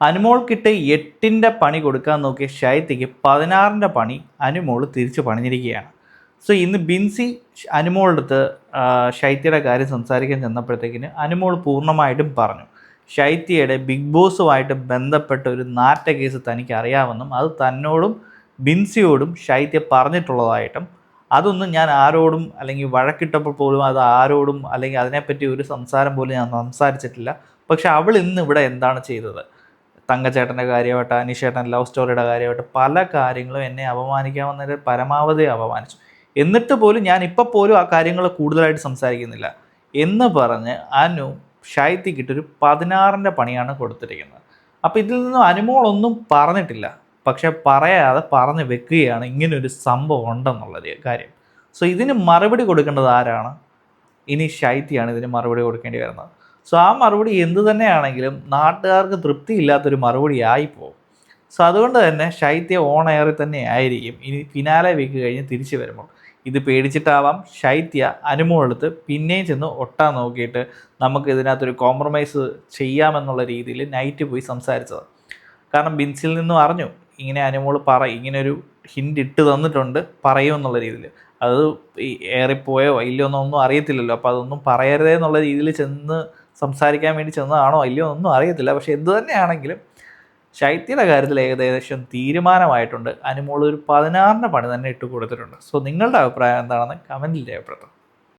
അനുമോൾക്കിട്ട് എട്ടിന്റെ പണി കൊടുക്കാൻ നോക്കിയ ഷൈത്തിക്ക് പതിനാറിന്റെ പണി അനുമോൾ തിരിച്ചു പണിഞ്ഞിരിക്കുകയാണ്. സോ ഇന്ന് ബിൻസി അനുമോളുടെ അടുത്ത് ഷൈത്തിയുടെ കാര്യം സംസാരിക്കാൻ ചെന്നപ്പോഴത്തേക്കിന് അനുമോൾ പൂർണമായിട്ടും പറഞ്ഞു. ഷൈത്തിയുടെ ബിഗ് ബോസുമായിട്ട് ബന്ധപ്പെട്ട ഒരു നാറ്റ കേസ് തനിക്ക് അറിയാമെന്നും അത് തന്നോടും ബിൻസിയോടും ഷൈത്യ പറഞ്ഞിട്ടുള്ളതായിട്ടും അതൊന്നും ഞാൻ ആരോടും അല്ലെങ്കിൽ വഴക്കിട്ടപ്പോൾ പോലും അത് ആരോടും അല്ലെങ്കിൽ അതിനെപ്പറ്റി ഒരു സംസാരം പോലും ഞാൻ സംസാരിച്ചിട്ടില്ല. പക്ഷെ അവൾ ഇന്ന് ഇവിടെ എന്താണ് ചെയ്തത്? തങ്കച്ചേട്ടന്റെ കാര്യമായിട്ട് അനീഷേട്ടൻ ലവ് സ്റ്റോറിയുടെ കാര്യമായിട്ട് പല കാര്യങ്ങളും എന്നെ അപമാനിക്കാമെന്ന പരമാവധി അപമാനിച്ചു. എന്നിട്ട് പോലും ഞാൻ ഇപ്പോൾ പോലും ആ കാര്യങ്ങൾ കൂടുതലായിട്ട് സംസാരിക്കുന്നില്ല. എന്ന് പറഞ്ഞ് അനു ഷായത്തിക്കിട്ടൊരു പതിനാറിന്റെ പണിയാണ് കൊടുത്തിരിക്കുന്നത്. അപ്പോൾ ഇതിൽ നിന്നും അനുമോളൊന്നും പറഞ്ഞിട്ടില്ല. പക്ഷേ പറയാതെ പറഞ്ഞു വെക്കുകയാണ് ഇങ്ങനൊരു സംഭവം ഉണ്ടെന്നുള്ളത് കാര്യം. സോ ഇതിന് മറുപടി കൊടുക്കേണ്ടത് ആരാണ്? ഇനി ശൈത്യാണ് ഇതിന് മറുപടി കൊടുക്കേണ്ടി വരുന്നത്. സോ ആ മറുപടി എന്ത് തന്നെയാണെങ്കിലും നാട്ടുകാർക്ക് തൃപ്തിയില്ലാത്തൊരു മറുപടി ആയിപ്പോവും സോ അതുകൊണ്ട് തന്നെ ശൈത്യ ഓൺ എയറിൽ തന്നെ ആയിരിക്കും. ഇനി ഫിനാലെ വീക്ക് കഴിഞ്ഞ് തിരിച്ചു വരുമ്പോൾ. ഇത് പേടിച്ചിട്ടാവാം. ശൈത്യ അനുമോളെടുത്ത് പിന്നെയും ചെന്ന് ഒട്ടാൻ നോക്കിയിട്ട് നമുക്ക് ഇതിനകത്തൊരു കോംപ്രമൈസ് ചെയ്യാമെന്നുള്ള രീതിയിൽ നൈറ്റ് പോയി സംസാരിച്ചത്. കാരണം ബിൻസിൽ നിന്നും അറിഞ്ഞു. ഇങ്ങനെ അനുമോൾ പറ ഇങ്ങനൊരു ഹിൻഡ് ഇട്ട് തന്നിട്ടുണ്ട് പറയുമെന്നുള്ള രീതിയിൽ. അത് ഏറിപ്പോയോ ഇല്ലയോ എന്നൊന്നും അറിയത്തില്ലല്ലോ. അപ്പോൾ അതൊന്നും പറയരുതേ എന്നുള്ള രീതിയിൽ ചെന്ന് സംസാരിക്കാൻ വേണ്ടി ചെന്നതാണോ ഇല്ലയോ ഒന്നും അറിയത്തില്ല. പക്ഷെ എന്തു തന്നെയാണെങ്കിലും ശൈത്യയുടെ കാര്യത്തിൽ ഏകദേശം തീരുമാനമായിട്ടുണ്ട്. അനുമോൾ ഒരു പതിനാറിന്റെ പണി തന്നെ ഇട്ട് കൊടുത്തിട്ടുണ്ട് സോ നിങ്ങളുടെ അഭിപ്രായം എന്താണെന്ന് കമന്റിൽ രേഖപ്പെടുത്തും